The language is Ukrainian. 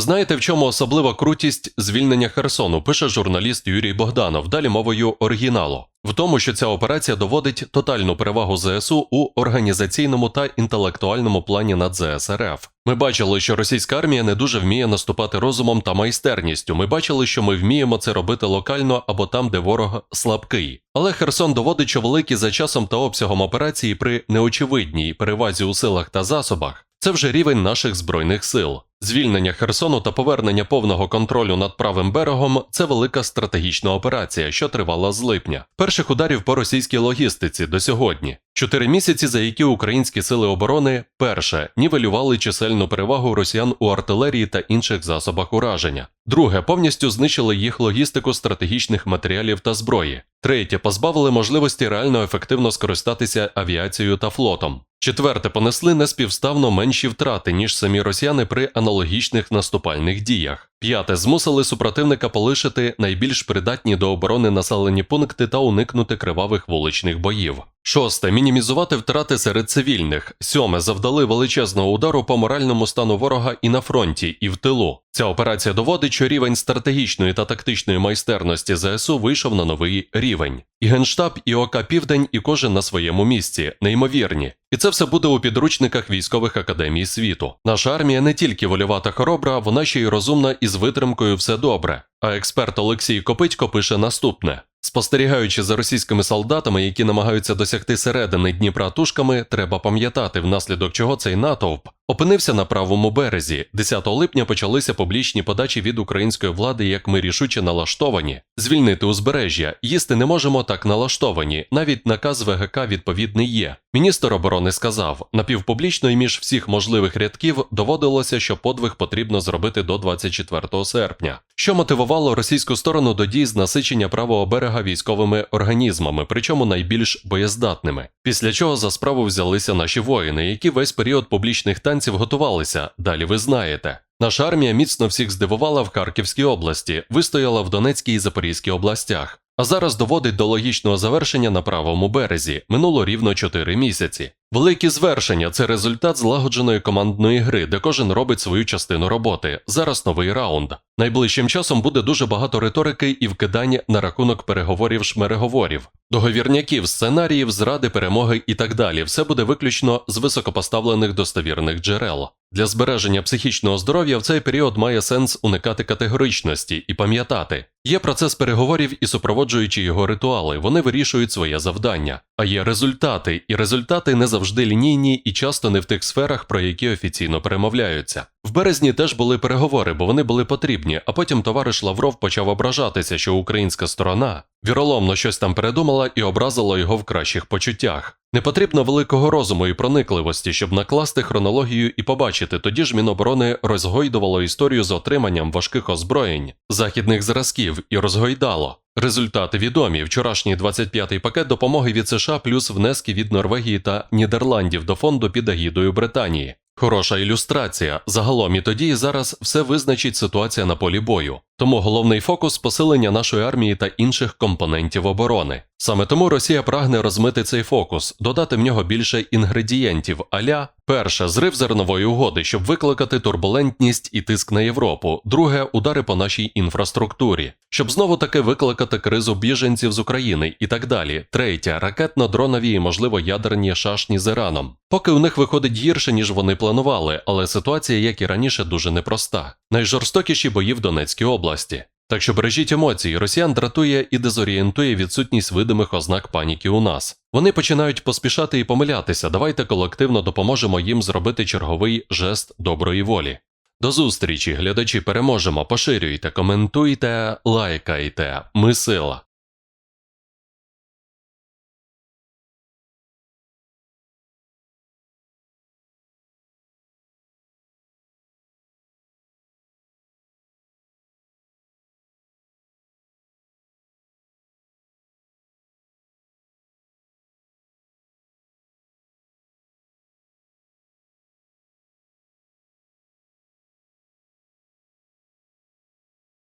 Знаєте, в чому особлива крутість звільнення Херсону, пише журналіст Юрій Богданов, далі мовою оригіналу. В тому, що ця операція доводить тотальну перевагу ЗСУ у організаційному та інтелектуальному плані над ЗСРФ. Ми бачили, що російська армія не дуже вміє наступати розумом та майстерністю. Ми бачили, що ми вміємо це робити локально або там, де ворог слабкий. Але Херсон доводить, що великі за часом та обсягом операції при неочевидній перевазі у силах та засобах це вже рівень наших збройних сил. Звільнення Херсону та повернення повного контролю над правим берегом це велика стратегічна операція, що тривала з липня. Перших ударів по російській логістиці до сьогодні. Чотири місяці, за які українські сили оборони перше нівелювали чисельну перевагу росіян у артилерії та інших засобах ураження. Друге, повністю знищили їх логістику стратегічних матеріалів та зброї. Третє, позбавили можливості реально ефективно скористатися авіацією та флотом. Четверте, понесли неспівставно менші втрати, ніж самі росіяни при аналогічних наступальних діях. П'яте, змусили супротивника полишити найбільш придатні до оборони населені пункти та уникнути кривавих вуличних боїв. Шосте мінімізувати втрати серед цивільних. Сьоме завдали величезного удару по моральному стану ворога і на фронті, і в тилу. Ця операція доводить, що рівень стратегічної та тактичної майстерності ЗСУ вийшов на новий рівень. І Генштаб, і ОК Південь, і кожен на своєму місці, неймовірні. І це все буде у підручниках військових академій світу. Наша армія не тільки вольова та хоробра, вона ще й розумна і з витримкою все добре. А експерт Олексій Копитько пише наступне. Спостерігаючи за російськими солдатами, які намагаються досягти середини Дніпра тушками, треба пам'ятати, внаслідок чого цей натовп опинився на правому березі. 10 липня почалися публічні подачі від української влади, як ми рішуче налаштовані. Звільнити узбережжя, їсти не можемо так налаштовані. Навіть наказ ВГК відповідний є. Міністр оборони сказав: напівпублічно і між всіх можливих рядків доводилося, що подвиг потрібно зробити до 24 серпня, що мотивувало російську сторону до дій з насичення правого берега військовими організмами, причому найбільш боєздатними. Після чого за справу взялися наші воїни, які весь період публічних танців готувалися. Далі ви знаєте. Наша армія міцно всіх здивувала в Харківській області, вистояла в Донецькій і Запорізькій областях. А зараз доводить до логічного завершення на правому березі. Минуло рівно 4 місяці. Великі звершення це результат злагодженої командної гри, де кожен робить свою частину роботи. Зараз новий раунд. Найближчим часом буде дуже багато риторики і вкидань на рахунок переговорів шмереговорів, договірняків, сценаріїв, зради, перемоги і так далі. Все буде виключно з високопоставлених достовірних джерел. Для збереження психічного здоров'я в цей період має сенс уникати категоричності і пам'ятати. Є процес переговорів і супроводжуючи його ритуали, вони вирішують своє завдання. А є результати, і результати не завжди лінійні і часто не в тих сферах, про які офіційно перемовляються. В березні теж були переговори, бо вони були потрібні, а потім товариш Лавров почав ображатися, що українська сторона віроломно щось там передумала і образила його в кращих почуттях. Не потрібно великого розуму і проникливості, щоб накласти хронологію і побачити, тоді ж Міноборони розгойдувало історію з отриманням важких озброєнь, західних зразків і розгойдало. Результати відомі. Вчорашній 25-й пакет допомоги від США плюс внески від Норвегії та Нідерландів до фонду під агідою Британії. Хороша ілюстрація. Загалом і тоді і зараз все визначить ситуація на полі бою. Тому головний фокус посилення нашої армії та інших компонентів оборони. Саме тому Росія прагне розмити цей фокус, додати в нього більше інгредієнтів. Аля перше зрив зернової угоди, щоб викликати турбулентність і тиск на Європу. Друге удари по нашій інфраструктурі, щоб знову таки викликати кризу біженців з України і так далі. Третє ракетно-дронові і, можливо, ядерні шашні з Іраном. Поки у них виходить гірше, ніж вони планували, але ситуація, як і раніше, дуже непроста. Найжорстокіші бої в Донецькій області. Так що бережіть емоції, росіян дратує і дезорієнтує відсутність видимих ознак паніки у нас. Вони починають поспішати і помилятися. Давайте колективно допоможемо їм зробити черговий жест доброї волі. До зустрічі, глядачі, переможемо, поширюйте, коментуйте, лайкайте. Ми сила.